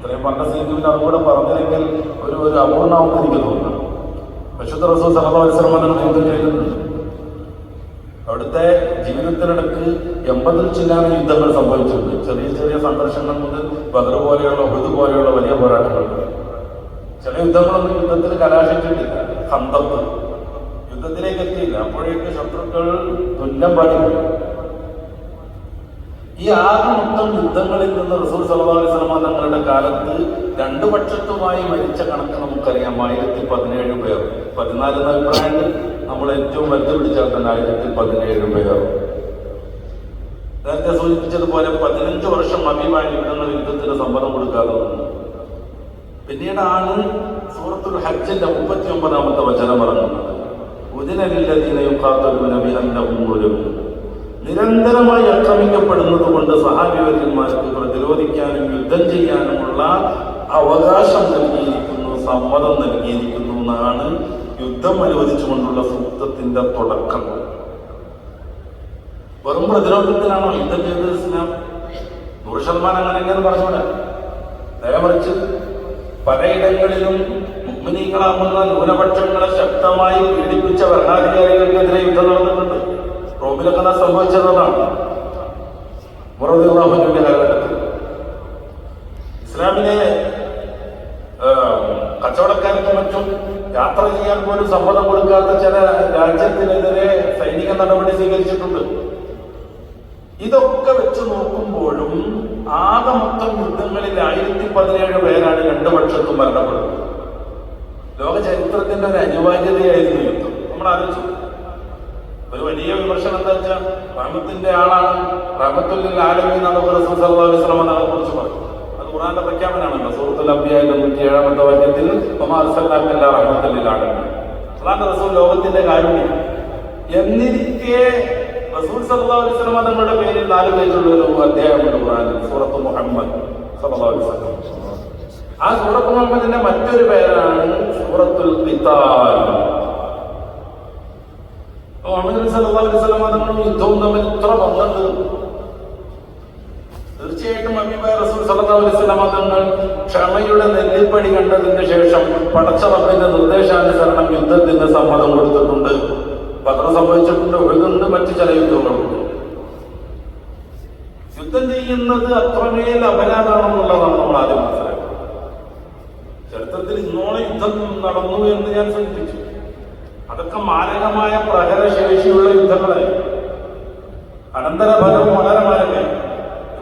ഇത്രയും പണ്ട സീറ്റിൽ അതുകൂടെ പറഞ്ഞില്ലെങ്കിൽ ഒരു ഒരു അപൂർണമാവുന്ന എനിക്ക് തോന്നുന്നു. വിശുദ്ധ റസൂൽ സഹോദരമനം യുദ്ധം ചെയ്തിട്ടുണ്ട്. അവിടുത്തെ ജീവിതത്തിനിടക്ക് എൺപതിൽ ചില്ലാന യുദ്ധങ്ങൾ സംഭവിച്ചിട്ടുണ്ട്. ചെറിയ ചെറിയ സംഘർഷങ്ങൾ മുതൽ ബദർ പോലെയുള്ള ഒഴുത് പോലെയുള്ള വലിയ പോരാട്ടങ്ങൾ. ചില യുദ്ധങ്ങളൊന്നും യുദ്ധത്തിൽ കലാശിച്ചിട്ടില്ല. ഹന്തപ്പ് യുദ്ധത്തിലേക്ക് എത്തിയില്ല. അപ്പോഴേക്ക് ശത്രുക്കൾ തുല്യം പാടില്ല ഈ ആറ് മൊത്തം യുദ്ധങ്ങളിൽ നിന്ന് സല്ലല്ലാഹു അലൈഹി വസല്ലം തങ്ങളുടെ കാലത്ത് രണ്ടു പക്ഷത്തുമായി മരിച്ച കണക്ക് നമുക്കറിയാം. ആയിരത്തി പതിനേഴ് പേർ. പതിനാല് എന്ന അഭിപ്രായത്തിൽ നമ്മൾ ഏറ്റവും വലുത് തന്നെ ആയിരത്തി പതിനേഴ് പേർ. നേരത്തെ സൂചിപ്പിച്ചതുപോലെ പതിനഞ്ച് വർഷം അഭിമായ യുദ്ധങ്ങൾ യുദ്ധത്തിന് സമ്മതം കൊടുക്കാതെ വന്നു. പിന്നീടാണ് സൂറത്തുൽ ഹജ്ജിന്റെ മുപ്പത്തി ഒമ്പതാമത്തെ വചനം പറഞ്ഞത്. ഉദിനലില്ലതീനയും കാത്തലുവിനെ വിഹന്തവും നിരന്തരമായി ആക്രമിക്കപ്പെടുന്നത് കൊണ്ട് സഹാബിവര്യന്മാർക്ക് പ്രതിരോധിക്കാനും യുദ്ധം ചെയ്യാനുമുള്ള അവകാശം നൽകിയിരിക്കുന്നു സമ്മതം നൽകിയിരിക്കുന്നു എന്നാണ് യുദ്ധം അനുവദിച്ചുകൊണ്ടുള്ള സൂക്തത്തിന്റെ തുടക്കം. വെറും പ്രതിരോധത്തിലാണോ യുദ്ധം ചെയ്തത് ഇസ്ലാം? നൂറ് ശതമാനം അങ്ങനെയെന്ന് പറഞ്ഞൂടെ? ദയമറിച്ച് മറിച്ച് പലയിടങ്ങളിലും മുഗ്മിനീകളാകുന്ന ന്യൂനപക്ഷങ്ങളെ ശക്തമായി പീഡിപ്പിച്ച ഭരണാധികാരികൾക്കെതിരെ യുദ്ധം നടന്നിട്ടുണ്ട്. റോമിലൊക്കെ അത് സംഭവിച്ചതാണ് മുറദിന്റെ കാലഘട്ടത്തിൽ. ഇസ്ലാമിനെ കച്ചവടക്കാർക്കും മറ്റും യാത്ര ചെയ്യാൻ പോലും സമ്മതം കൊടുക്കാത്ത ചില രാജ്യത്തിനെതിരെ സൈനിക നടപടി സ്വീകരിച്ചിട്ടുണ്ട്. ഇതൊക്കെ വെച്ച് നോക്കുമ്പോഴും ആകെ മൊത്തം യുദ്ധങ്ങളിൽ ആയിരത്തി പതിനേഴ് പേരാണ് രണ്ടു പക്ഷത്തും മരണപ്പെടുന്നത്. ലോക ചരിത്രത്തിന്റെ ഒരു അനിവാര്യതയായിരുന്നു യുദ്ധം. നമ്മൾ ആലോചിച്ചു. ഒരു വലിയ വിമർശനം എന്താ വെച്ചാൽ റഹ്മത്തിന്റെ ആളാണ്. റഹ്മത്തുല്ലിൽ ആലമി ശ്രമം കുറിച്ച് പറഞ്ഞു അത് ഖുറാന്റെ പ്രഖ്യാപനമാണല്ലോ. സൂറത്തുൽ അബ്ബിയായിലെ നൂറ്റി ഏഴാമത്തെ വാക്യത്തിൽ റഹ്മത്തുല്ലിൽ ആലമി ഖുറാന്റെ റസൂൽ ലോകത്തിന്റെ കാരുണ്യം. എന്നിരിക്കെ റസൂൽ സല്ലല്ലാഹു അലൈഹി വസല്ലം തങ്ങളുടെ പേരിൽ നാല് പേരിലുള്ള ഒരു അധ്യായമുണ്ട് ഖുറാനിൽ സൂറത്ത് മുഹമ്മദ് സല്ലല്ലാഹു അലൈഹി വസല്ലം. ആ സൂറത്ത് മുഹമ്മദിന്റെ മറ്റൊരു പേരാണ് സൂറത്തുൽ ഖിതാൽ മുഹമ്മദ് നബി സല്ലല്ലാഹു അലൈഹി വസല്ലം തങ്ങളും യുദ്ധവും തമ്മിൽ ഇത്ര ബന്ധമുണ്ട് തീർച്ചയായിട്ടും അബീബായ റസൂൽ സല്ലല്ലാഹു അലൈഹി തങ്ങൾ ക്ഷമയുടെ നെല്ലിപ്പടി കണ്ടതിന് ശേഷം പടച്ച റബ്ബിന്റെ നിർദ്ദേശാനുസരണം യുദ്ധത്തിന് സമ്മതം കൊടുത്തിട്ടുണ്ട്. പത്രം സംഭവിച്ചിട്ടുണ്ട്. ഒഴുകുന്നുണ്ട് മറ്റു ചില യുദ്ധങ്ങളുണ്ട്. യുദ്ധം ചെയ്യുന്നത് അത്രമേൽ അപരാധമാണെന്നുള്ളതാണ് നമ്മൾ ആദ്യം മനസ്സിലാക്കുന്നത്. ചരിത്രത്തിൽ ഇന്നോളം യുദ്ധം നടന്നു എന്ന് ഞാൻ സൂചിപ്പിച്ചു. അതൊക്കെ മാരകമായ പ്രഹരശേഷിയുള്ള യുദ്ധങ്ങളായി അനന്തരഫലം വളരെ മാരകമായി.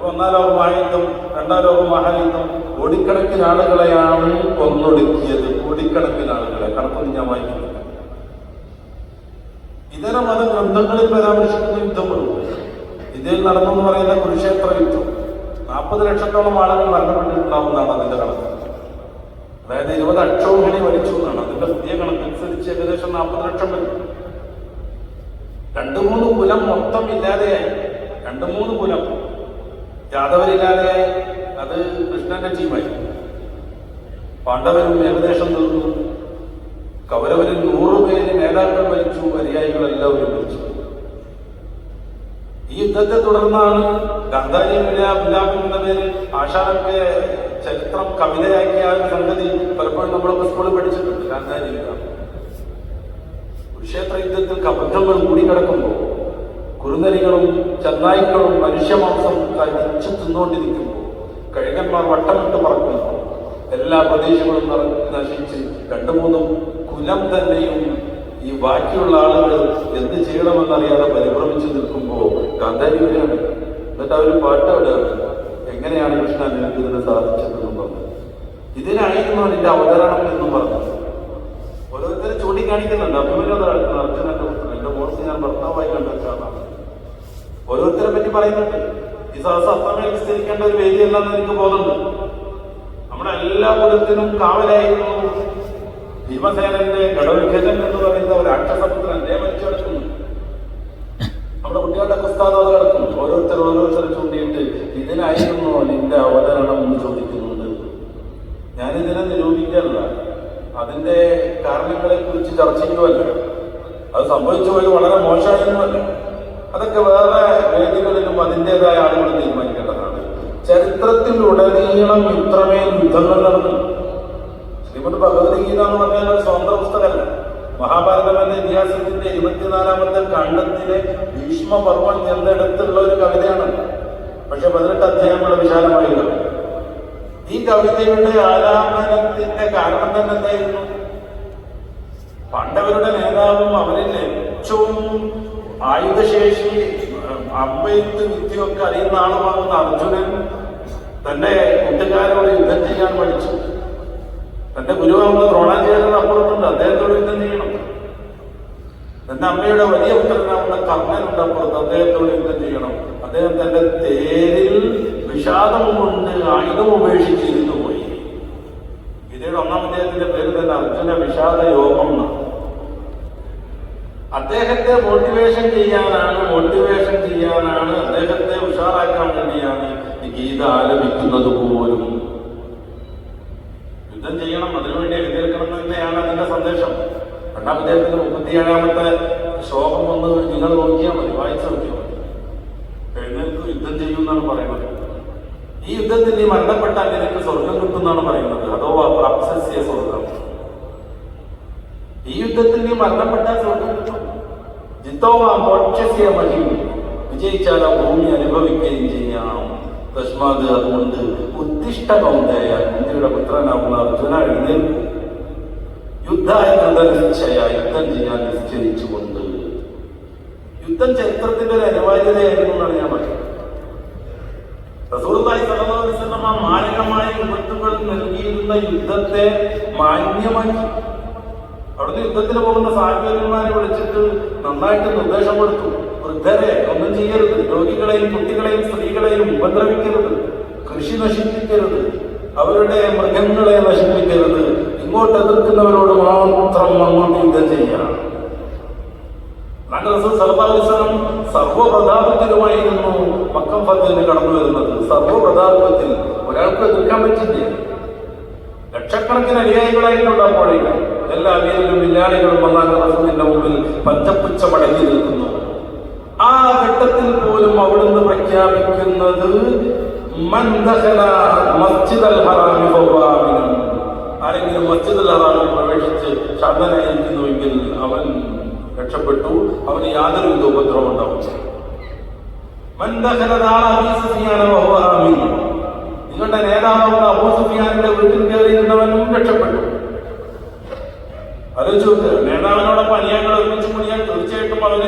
ഒന്നാം ലോക മഹായുദ്ധം രണ്ടാം ലോക മഹായുദ്ധം കോടിക്കണക്കിന് ആളുകളെയാണ് കൊന്നൊടുക്കിയത്. കോടിക്കണക്കിന് ആളുകളെ. കണക്കൊന്നും ഞാൻ വായിക്കുന്നില്ല ഇതര മത ഗ്രന്ഥങ്ങളിൽ പരാമർശിക്കുന്ന യുദ്ധങ്ങളുണ്ട്. ഇന്ത്യയിൽ നടന്നെന്ന് പറയുന്ന കുരുക്ഷേത്ര യുദ്ധം. നാൽപ്പത് ലക്ഷത്തോളം ആളുകൾ മരണപ്പെട്ടിട്ടുണ്ടാവുന്നതാണ് അതിന്റെ കണക്ക്. അതായത് ഇരുപത് അക്ഷോഹിണി വലിച്ചു എന്നാണ്. അതിന്റെ പുതിയ കണക്കനുസരിച്ച് ഏകദേശം നാൽപ്പത് ലക്ഷം വരും. രണ്ടു മൂന്ന് കുലം മൊത്തം ഇല്ലാതെയായി. രണ്ടു മൂന്ന് കുലം യാദവരില്ലാതെയായി അത് കൃഷ്ണന്റെ ടീമായി പാണ്ഡവരും ഏകദേശം തീർന്നു. കൗരവരിൽ നൂറ് പേര് നേതാക്കൾ മരിച്ചു അനുയായികൾ എല്ലാവരും മരിച്ചു ഈ യുദ്ധത്തെ തുടർന്നാണ് ഗാന്ധാരി വിലാപം എന്ന പേര് ആശാനൊക്കെ ചരിത്രം കവിതയാക്കിയ സംഗതി പലപ്പോഴും നമ്മളൊക്കെ സ്കൂളിൽ പഠിച്ചിട്ടുണ്ട്. ഗാന്ധാരി വിലാപം കുരുക്ഷേത്ര യുദ്ധത്തിൽ കബദ്ധങ്ങൾ കൂടിക്കിടക്കുമ്പോൾ കുറുനരികളും ചെന്നായ്ക്കളും മനുഷ്യമാംസം കഴിച്ചു തിന്നുകൊണ്ടിരിക്കുമ്പോൾ കഴുകന്മാർ വട്ടമിട്ട് പറക്കുമ്പോൾ എല്ലാ പ്രദേശങ്ങളും നശിച്ച് രണ്ടു മൂന്നും കുലം തന്നെയും ഈ ബാക്കിയുള്ള ആളുകൾ എന്ത് ചെയ്യണമെന്നറിയാതെ പരിഭ്രമിച്ചു നിൽക്കുമ്പോൾ ഗാന്ധാരി എന്നിട്ട് അവർ പാട്ട് എങ്ങനെയാണ് കൃഷ്ണ നിനക്ക് ഇതിന് സാധിച്ചതെന്നും പറഞ്ഞു. ഇതിനായിരുന്നു നിന്റെ അവതരണം എന്നും പറഞ്ഞു. ഓരോരുത്തർ ചൂണ്ടിക്കാണിക്കുന്നുണ്ട്. അഭിമന്യത നടക്കുന്ന അർജുനന്റെ പുത്രൻ എന്റെ മോൾക്ക് ഞാൻ ഭർത്താവായി കണ്ട ഒരാളാണ് ഓരോരുത്തരെ പറ്റി പറയുന്നുണ്ട്. ഈ സഹസ വിസ്തരിക്കേണ്ട ഒരു വേദിയല്ലെന്ന് എനിക്ക് ബോധമുണ്ട് നമ്മുടെ എല്ലാ കുലത്തിനും കാവലായിരുന്നു. ഭീമസേനന്റെ ഘടവിഖ്യജൻ എന്ന് പറയുന്ന ഒരു അക്ഷസപുത്രൻ മരിച്ചു കിടക്കുന്നു. നമ്മുടെ കുട്ടികളുടെ പുസ്തകം കിടക്കുന്നു. ഓരോരുത്തർ ഓരോരുത്തർ ചൂണ്ടിയിട്ട് ഇതിനായിരുന്നു നിന്റെ അവതരണം എന്ന് ചോദിക്കുന്നുണ്ട് ഞാനിതിനെ നിരൂപിക്കല്ല അതിന്റെ കാരണങ്ങളെ കുറിച്ച് ചർച്ച ചെയ്യുമല്ല അത് സംഭവിച്ചു പോയത് വളരെ മോശമായിരുന്നല്ല അതൊക്കെ വേറെ വേദികളിലും അതിന്റെതായ ആളുകൾ തീരുമാനിക്കേണ്ടതാണ്. ചരിത്രത്തിലുടനീളം ഇത്രമേൽ യുദ്ധങ്ങൾ നടന്നു. ശ്രീമദ് ഭഗവത്ഗീത എന്ന് പറഞ്ഞാൽ സ്വന്തം പുസ്തകമല്ല. മഹാഭാരതം എന്ന ഇതിഹാസത്തിന്റെ ഇരുപത്തിനാലാമത്തെ ഖണ്ഡത്തിലെ ഭീഷ്മപർവം എന്നിടത്തുള്ള ഒരു കവിതയാണ് പക്ഷെ പതിനെട്ട് അധ്യായമുള്ള വിശാലമായില്ല ഈ കവിതയുടെ ആലാപനത്തിന്റെ കാരണം തന്നെ എന്തായിരുന്നു? പണ്ടവരുടെ നേതാവും അവരിൽ ഏറ്റവും ആയുധശേഷി അമ്പയത്ത് വിദ്യയൊക്കെ അറിയുന്ന ആളുമാകുന്ന അർജുനൻ തന്റെ കുട്ടിക്കാരോട് യുദ്ധം ചെയ്യാൻ പഠിച്ചു. തന്റെ ഗുരുവാകുന്ന ദ്രോണാചാര്യൻ അപ്പുറത്തുണ്ട്. അദ്ദേഹത്തോട് യുദ്ധം ചെയ്യണം. തന്റെ അമ്മയുടെ വലിയ പുത്രനാവുന്ന കർണനുണ്ട് അപ്പുറത്ത്. അദ്ദേഹത്തോട് യുദ്ധം ചെയ്യണം? അദ്ദേഹം തന്റെ തേരിൽ വിഷാദം കൊണ്ട് ആയുധം ഉപേക്ഷിച്ച് ഇരുന്നു പോയി. ഗീതയുടെ ഒന്നാം അദ്ദേഹത്തിന്റെ പേര് തന്നെ അർജുന വിഷാദ യോഗം അദ്ദേഹത്തെ മോട്ടിവേഷൻ ചെയ്യാനാണ് മോട്ടിവേഷൻ ചെയ്യാനാണ് അദ്ദേഹത്തെ ഉഷാറാക്കാൻ വേണ്ടിയാണ് ഗീത ആലപിക്കുന്നത് പോലും യുദ്ധം ചെയ്യണം അതിനുവേണ്ടി എഴുന്നേൽക്കണം എന്ന് തന്നെയാണ് അതിന്റെ സന്ദേശം രണ്ടാം അദ്ദേഹത്തിന്റെ മുപ്പത്തിയേഴാമത്തെ ശ്ലോകം ഒന്ന് നിങ്ങൾ നോക്കിയാൽ മതി വായിച്ചു നോക്കിയാൽ മതി. എഴുന്നേൽക്ക് യുദ്ധം ചെയ്യുമെന്നാണ് പറയുന്നത്. ഈ യുദ്ധത്തിൽ നീ മരണപ്പെട്ടാൽ നിനക്ക് സ്വർഗം കിട്ടുമെന്നാണ് പറയുന്നത്. അതോ പ്രാപ്സസ്യ സ്വർഗം. ഈ യുദ്ധത്തിൽ നീ മരണപ്പെട്ടാൽ സ്വർഗം കിട്ടും. ജിത്തോവാ മോക്ഷസ്യ മഹിം. വിജയിച്ചാൽ ആ ഭൂമി അനുഭവിക്കുകയും ചെയ്യാം. തസ്മാത് അതുകൊണ്ട് ഉത്തിഷ്ടകൗന്ദയ ഇന്ത്യയുടെ പുത്രനാകുന്ന അർജുന എഴുന്നേൽക്കും. യുദ്ധായ നിശ്ചയ യുദ്ധം ചെയ്യാൻ നിശ്ചയിച്ചുകൊണ്ട്. യുദ്ധം ചരിത്രത്തിന്റെ ഒരു അനിവാര്യതയായിരുന്നു എന്നാണ് ഞാൻ പറയുന്നത് അലൈഹി വസല്ലം ആ മാരകമായ വിപത്തുകൾ നൽകിയിരുന്ന യുദ്ധത്തെ മാന്യമാക്കി. അവിടുന്ന് യുദ്ധത്തിന് പോകുന്ന സാഹചര്യന്മാരെ വിളിച്ചിട്ട് നന്നായിട്ട് നിർദ്ദേശം കൊടുത്തു വൃദ്ധരെ ഒന്നും ചെയ്യരുത്. രോഗികളെയും കുട്ടികളെയും സ്ത്രീകളെയും ഉപദ്രവിക്കരുത്. കൃഷി നശിപ്പിക്കരുത്. അവരുടെ മൃഗങ്ങളെ നശിപ്പിക്കരുത്. ഇങ്ങോട്ട് എതിർക്കുന്നവരോട് മാത്രം അങ്ങോട്ട് യുദ്ധം ചെയ്യാം സർവപ്രതാപത്തിലുമായിരുന്നു മക്കം ഫത്തിന് കടന്നു വരുന്നത്. സർവപ്രതാപത്തിൽ ഒരാൾക്ക് എതിർക്കാൻ പറ്റില്ല. ലക്ഷക്കണക്കിന് അനുയായികളായിട്ടുണ്ട് അപ്പോഴേക്കും എല്ലാ വീരരും വില്ലാളികളും റസൂലിന്റെ മുമ്പിൽ പച്ചപ്പുച്ച മടങ്ങി നിൽക്കുന്നു. ആ ഘട്ടത്തിൽ പോലും അവിടുന്ന് പ്രഖ്യാപിക്കുന്നത് മന്ദഹല മസ്ജിദ് അൽ ഹറാമി ഫഹുവ അതാണ് പ്രവേശിച്ച് ശാന്തനായിരിക്കുന്നുവെങ്കിൽ അവൻ രക്ഷപ്പെട്ടു. അവന് യാതൊരു വിധ ഉപദ്രവം ഉണ്ടാവും നിങ്ങളുടെ നേതാവുന്ന അബൂ സുഫിയാന്റെ വീട്ടിൽ കയറിയിരുന്നവനും രക്ഷപ്പെട്ടു. ആലോചിച്ചു നേതാവിനോടൊപ്പം അനുയായികൾ ഒരുമിച്ച് കൂടിയാൽ തീർച്ചയായിട്ടും അവർ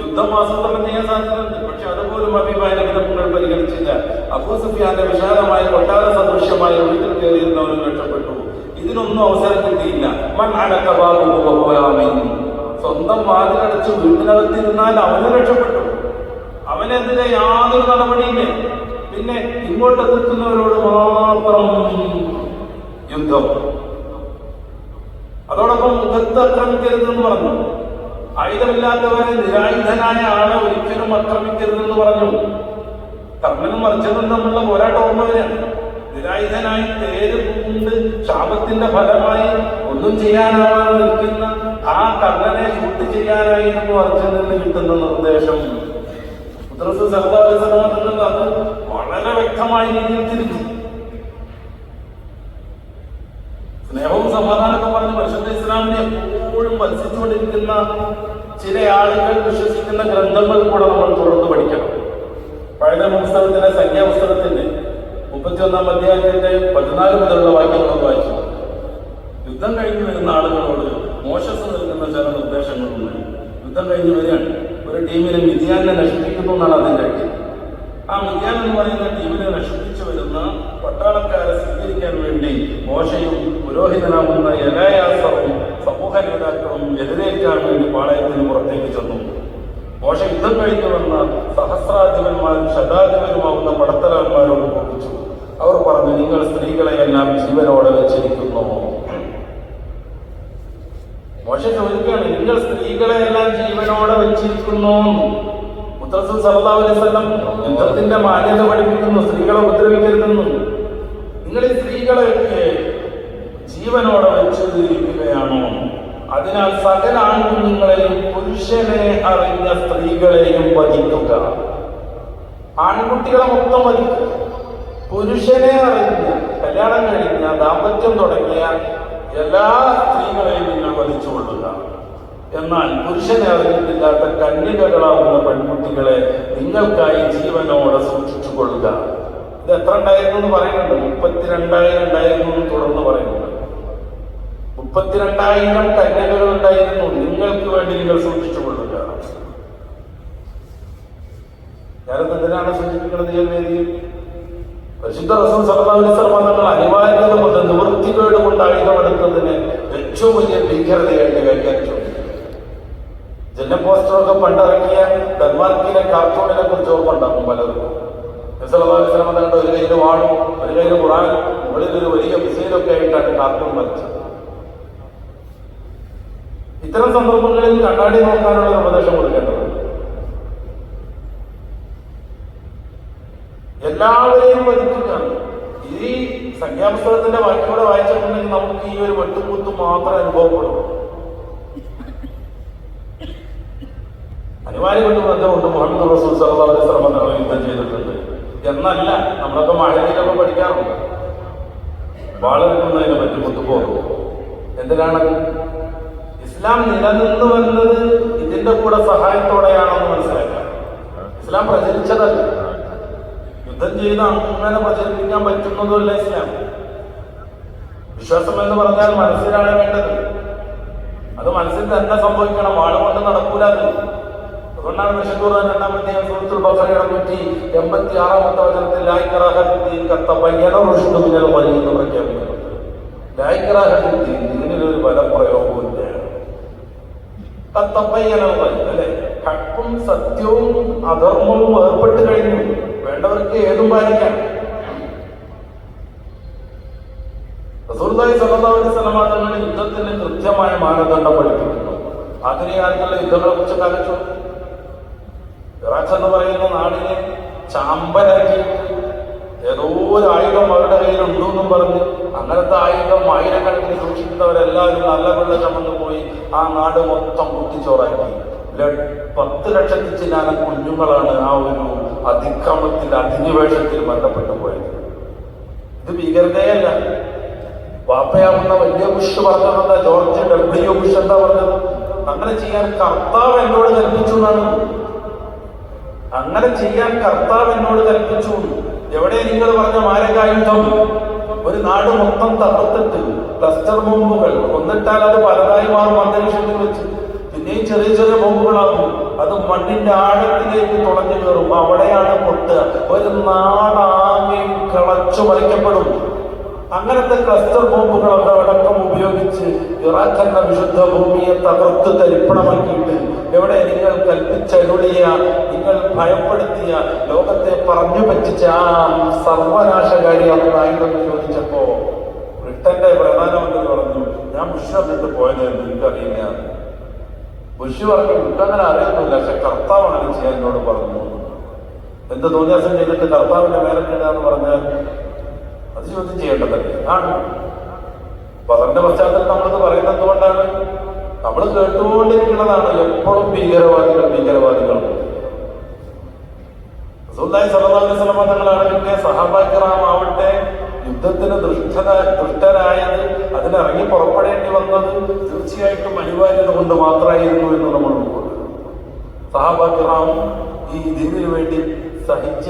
യുദ്ധം ആസൂത്രണം ചെയ്യാൻ സാധ്യതയുണ്ട് പക്ഷെ അതുപോലും അഭിപ്രായങ്ങൾ പരിഗണിച്ചില്ല. അബൂ സുഫിയാന്റെ വിശാലമായ കൊട്ടാര സദൃശ്യമായ വീട്ടിൽ കയറിയിരുന്നവനും രക്ഷപ്പെട്ടു. ഇതിനൊന്നും അവസരം കിട്ടിയില്ല മൻ. അടക്കവാകുമീൻ സ്വന്തം വാതിലടച്ച് വീട്ടിനകത്തിരുന്നാൽ അവന് രക്ഷപ്പെട്ടു. അവനെതിരെ യാതൊരു നടപടിയില്ല. പിന്നെ ഇങ്ങോട്ട് എത്തുന്നവരോട് മാത്രം യുദ്ധം. അതോടൊപ്പം മുഖത്ത് ആക്രമിക്കരുതെന്ന് പറഞ്ഞു. ആയുധമില്ലാത്തവരെ നിരായുധനായ ആളെ ഒരിക്കലും ആക്രമിക്കരുതെന്ന് പറഞ്ഞു. കർമ്മനും മറിച്ചതും തമ്മിലുള്ള പോരാട്ടം ഓർമ്മ നിരായുധനായി തേര് ശാപത്തിന്റെ ഫലമായി ഒന്നും ചെയ്യാനാവാതെ നിൽക്കുന്ന ആ കർണനെ ഷൂട്ട് ചെയ്യാനായിരുന്നു അർജുനന് കിട്ടുന്ന നിർദ്ദേശം. അത് വളരെ വ്യക്തമായി രീതിയിൽ സ്നേഹവും സമാധാനമൊക്കെ പറഞ്ഞ് പരിശുദ്ധ ഇസ്ലാമിനെ എപ്പോഴും വത്സിച്ചുകൊണ്ടിരിക്കുന്ന ചില ആളുകൾ വിശ്വസിക്കുന്ന ഗ്രന്ഥങ്ങൾ കൂടെ നമ്മൾ തുടർന്ന് പഠിക്കണം. പഴയ പുസ്തകത്തിന്റെ സംഖ്യാപുസ്തകത്തിന്റെ മുപ്പത്തിയൊന്നാം അധ്യായത്തിന്റെ പതിനാല് മുതലുള്ള വാക്യങ്ങൾ വായിച്ചു. യുദ്ധം കഴിഞ്ഞു വരുന്ന ആളുകളോട് മോശസ് നൽകുന്ന ചില നിർദ്ദേശങ്ങളുണ്ട്. യുദ്ധം കഴിഞ്ഞു വരികയാണ്. ഒരു ടീമിനെ മിതിയാനെ നശിപ്പിക്കുന്നു എന്നാണ് അതിന്റെ ആ മിതിയാൻ എന്ന് പറയുന്ന ടീമിനെ നശിപ്പിച്ചു വരുന്ന പട്ടാളക്കാരെ സ്വീകരിക്കാൻ വേണ്ടി മോശയും പുരോഹിതനാകുന്ന എലായാസവും സമൂഹ നേതാക്കളും എതിരേൽക്കാൻ വേണ്ടി പാളയത്തിന് പുറത്തേക്ക് ചെന്നു. മോശ യുദ്ധം കഴിഞ്ഞു വന്ന സഹസ്രാധിപന്മാരും ശതാധിപരുമാവുന്ന പടത്തലവന്മാരോട് ബോധിച്ചു അവർ പറഞ്ഞു നിങ്ങൾ സ്ത്രീകളെയെല്ലാം ജീവനോടെ വെച്ചിരിക്കുന്നു. മോശ ചോദിക്കുകയാണ് നിങ്ങൾ സ്ത്രീകളെ എല്ലാം ജീവനോടെ വെച്ചിരിക്കുന്നു. മുത്തറസൂൽ സല്ലല്ലാഹു അലൈഹി യുദ്ധത്തിന്റെ മാന്യത പഠിപ്പിക്കുന്നു സ്ത്രീകളെ ഉപദ്രവിക്കരുതെന്നു. നിങ്ങൾ ഈ സ്ത്രീകളെയൊക്കെ ജീവനോടെ വെച്ചിരിക്കുകയാണോ? അതിനാൽ സകല ആൺകുഞ്ഞുങ്ങളെയും പുരുഷനെ അറിഞ്ഞ സ്ത്രീകളെയും വധിക്കുക. ആൺകുട്ടികളെ മൊത്തം വധിക്കുക. പുരുഷനെ അറിഞ്ഞ കല്യാണം കഴിഞ്ഞ ദാമ്പത്യം തുടങ്ങിയ എല്ലാ സ്ത്രീകളെയും നിങ്ങൾ വധിച്ചുകൊള്ളുക എന്നാൽ പുരുഷനെ അറിഞ്ഞിട്ടില്ലാത്ത കന്യകകളാവുന്ന പെൺകുട്ടികളെ നിങ്ങൾക്കായി ജീവനോടെ സൂക്ഷിച്ചു കൊള്ളുക. ഇത് എത്ര ഉണ്ടായിരുന്നു എന്ന് പറയുന്നുണ്ട്. മുപ്പത്തിരണ്ടായിരം ഉണ്ടായിരുന്നു എന്ന് തുടർന്ന് പറയുന്നുണ്ട്. മുപ്പത്തിരണ്ടായിരം കന്യകകൾ ഉണ്ടായിരുന്നു നിങ്ങൾക്ക് വേണ്ടി നിങ്ങൾ സൂക്ഷിച്ചു കൊള്ളുക ഞാനത് എന്തിനാണ് സൂചിപ്പിക്കുന്നത് വേദിയിൽ? പരിശുദ്ധ വസല്ലം തങ്ങൾ അനിവാര്യത കൊണ്ട് നിവൃത്തികേട് കൊണ്ട് ആയുധമെടുത്തതിന് ഏറ്റവും വലിയ ഭീകരതയായിട്ട് വ്യാഖ്യാനിച്ചു ജന്മ പോസ്റ്ററൊക്കെ പണ്ടിറക്കിയ ഡെൻമാർക്കിലെ കാർട്ടൂണിനെ കുറിച്ച് ഓർമ്മ ഉണ്ടാക്കും പലർക്കും. വസല്ലം തങ്ങളുടെ ഒരു കയ്യിൽ വാളും ഒരു കയ്യിൽ ഖുറാൻ മുകളിൽ ഒരു വലിയ മിസൈലൊക്കെ ആയിട്ടാണ് കാർട്ടൂൺ വരച്ചത്. ഇത്തരം സന്ദർഭങ്ങളിൽ കണ്ണാടി നോക്കാനുള്ള ഉപദേശം കൊടുക്കേണ്ടത് എല്ലാവരെയും വധിക്കുകയാണ്. ഈ സംഖ്യാപുസ്തകത്തിന്റെ വാക്യോടെ വായിച്ചിട്ടുണ്ടെങ്കിൽ നമുക്ക് ഈ ഒരു വെട്ടുകുത്തും മാത്രം അനുഭവപ്പെടും അനിവാര്യമായിട്ട് ബന്ധമുണ്ട്. മുഹമ്മദ് റസൂൽ സല്ലല്ലാഹു അലൈഹി യുദ്ധം ചെയ്തിട്ടുണ്ട്. എന്നല്ല നമ്മളൊക്കെ മഴയിലൊക്കെ പഠിക്കാറുണ്ട്. വാളെടുക്കുന്നതിനെ പറ്റി കുത്തുപോകും എന്തിനാണത്? ഇസ്ലാം നിലനിന്ന് വരുന്നത് ഇതിന്റെ കൂടെ സഹായത്തോടെയാണെന്ന് മനസ്സിലാക്കാം. ഇസ്ലാം പ്രചരിച്ചതല്ല. യുദ്ധം ചെയ്ത് അങ്ങനെ പ്രചരിപ്പിക്കാൻ പറ്റുന്നതുമല്ല ഇസ്ലാം. വിശ്വാസം എന്ന് പറഞ്ഞാൽ മനസ്സിലാണ് വേണ്ടത്. അത് മനസ്സിൽ തന്നെ സംഭവിക്കണം. വാൾ കൊണ്ട് നടക്കൂല അത്. അതുകൊണ്ടാണ് തൃശ്ശൂർ രണ്ടാമത്തെ സുഹൃത്തുൽ ബഫറയുടെ നൂറ്റി എൺപത്തി ആറാമത്തെ വചനത്തിൽ വഴി എന്ന് പ്രഖ്യാപിക്കുന്നത് ലായിക്കറാഹത്തിൻ ഇതിനൊരു ബലപ്രയോഗവും അല്ലെ? ഹക്കും സത്യവും അധർമ്മവും ഏർപ്പെട്ട് കഴിഞ്ഞു. വേണ്ടവർക്ക് ഏതും പാലിക്കാം. റസൂർദായി യുദ്ധത്തിന് കൃത്യമായ മാനദണ്ഡം പഠിപ്പിക്കുന്നു. ആധുനിക കാലത്തുള്ള യുദ്ധങ്ങളെ കുറിച്ച് ആലോചിച്ചു? ഇറാഖ് എന്ന് പറയുന്ന നാടിനെ ചാമ്പലാക്കി ഏതോ ഒരു ആയുധം അവരുടെ കയ്യിലുണ്ടു എന്നും പറഞ്ഞ് അങ്ങനത്തെ ആയുധം ആയിരക്കണക്കിന് സൂക്ഷിക്കുന്നവരെല്ലാവരും നല്ല വെള്ളം ചമന്ന് പോയി ആ നാട് മൊത്തം കുത്തിച്ചോറാക്കി. പത്ത് ലക്ഷത്തി ചില കുഞ്ഞുങ്ങളാണ് ആ ഒരു അതിക്രമത്തിൽ അധിനിവേശത്തിൽ ബന്ധപ്പെട്ടു പോയത്. ഇത് ഭീകരതയല്ല. വാപ്പയാവുന്ന വലിയ ബുഷ് പറഞ്ഞത് ജോർജ് ഡബ്ല്യു ബുഷ് എന്താ പറഞ്ഞത്? അങ്ങനെ ചെയ്യാൻ കർത്താവ് എന്നോട് കൽപ്പിച്ചു എന്നാണ്. അങ്ങനെ ചെയ്യാൻ കർത്താവ് എന്നോട് കൽപ്പിച്ചു. എവിടെ നിങ്ങൾ പറഞ്ഞ മാരകായുധം? ഒരു നാട് മൊത്തം തകർത്തിട്ട് ക്ലസ്റ്റർ ബോംബുകൾ കൊന്നിട്ടാൽ അത് പലതായി മാറും അന്തരീക്ഷത്തിൽ വെച്ച്. പിന്നെയും ചെറിയ ചെറിയ ബോംബുകളാകും. അത് മണ്ണിന്റെ ആഴത്തിലേക്ക് തുളഞ്ഞു കയറും. അവിടെയാണ് പൊട്ട് ഒരു നാടാകെ കളച്ചു മറിക്കപ്പെടും. അങ്ങനത്തെ ക്ലസ്റ്റർ ബോംബുകളൊക്കെ അടക്കം ഉപയോഗിച്ച് ഇറാഖ് എന്ന വിശുദ്ധ ഭൂമിയെ തകർത്ത് തരിപ്പണമാക്കിയിട്ട് എവിടെ നിങ്ങൾ കൽപ്പിച്ചരുളിയ നിങ്ങൾ ഭയപ്പെടുത്തിയ ലോകത്തെ പറഞ്ഞു പറ്റിച്ച ആ സർവനാശകാരിയാണെന്നായിരുന്നു ചോദിച്ചപ്പോ ബ്രിട്ടന്റെ പ്രധാനമന്ത്രി പറഞ്ഞു ഞാൻ ബുഷ് എന്നിട്ട് പോയത് എനിക്കറിയില്ല. ബുഷ് പറഞ്ഞു ബ്രിട്ടങ്ങനെ അറിയുന്നില്ല പക്ഷെ കർത്താവാണ് ചെയ്യാൻ എന്നോട് പറഞ്ഞു. എന്ത് തോന്നിയാസം ചെയ്തിട്ട് കർത്താവിന്റെ മേലെ എന്ന് പറഞ്ഞാൽ ചോദ്യം ചെയ്യേണ്ടതല്ലേ ആണ്. അപ്പൊ അതിന്റെ പശ്ചാത്തലം നമ്മളിത് പറയുന്നത് എന്തുകൊണ്ടാണ്? നമ്മൾ കേട്ടുകൊണ്ടിരിക്കുന്നതാണ് എപ്പോഴും ഭീകരവാദികൾ ഭീകരവാദികൾ. വസല്ലം തങ്ങളാണെങ്കിൽ സഹാബാക്കിറാം ആവട്ടെ യുദ്ധത്തിന് ദുഷ്ടത ദുഷ്ടരായത് അതിനിറങ്ങി പുറപ്പെടേണ്ടി വന്നത് തീർച്ചയായിട്ടും അനിവാര്യത കൊണ്ട് മാത്രമായിരുന്നു എന്ന് നമ്മൾ സഹാബാക്കിറാം ഈ ഇതിനു വേണ്ടി സഹിച്ച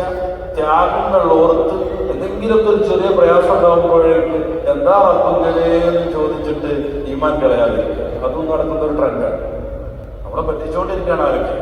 ത്യാഗങ്ങൾ ഓർത്ത് എന്തെങ്കിലുമൊക്കെ ഒരു ചെറിയ പ്രയാസം ഉണ്ടാകുമ്പോഴേക്ക് എന്താ റബ്ബിങ്ങനെ? എന്ന് ചോദിച്ചിട്ട് ഈമാൻ കളയാതിരിക്കുക. അതും നടക്കുന്ന ഒരു ട്രെൻഡാണ് നമ്മളെ പറ്റിച്ചുകൊണ്ടിരിക്കുകയാണ് ആരൊക്കെ?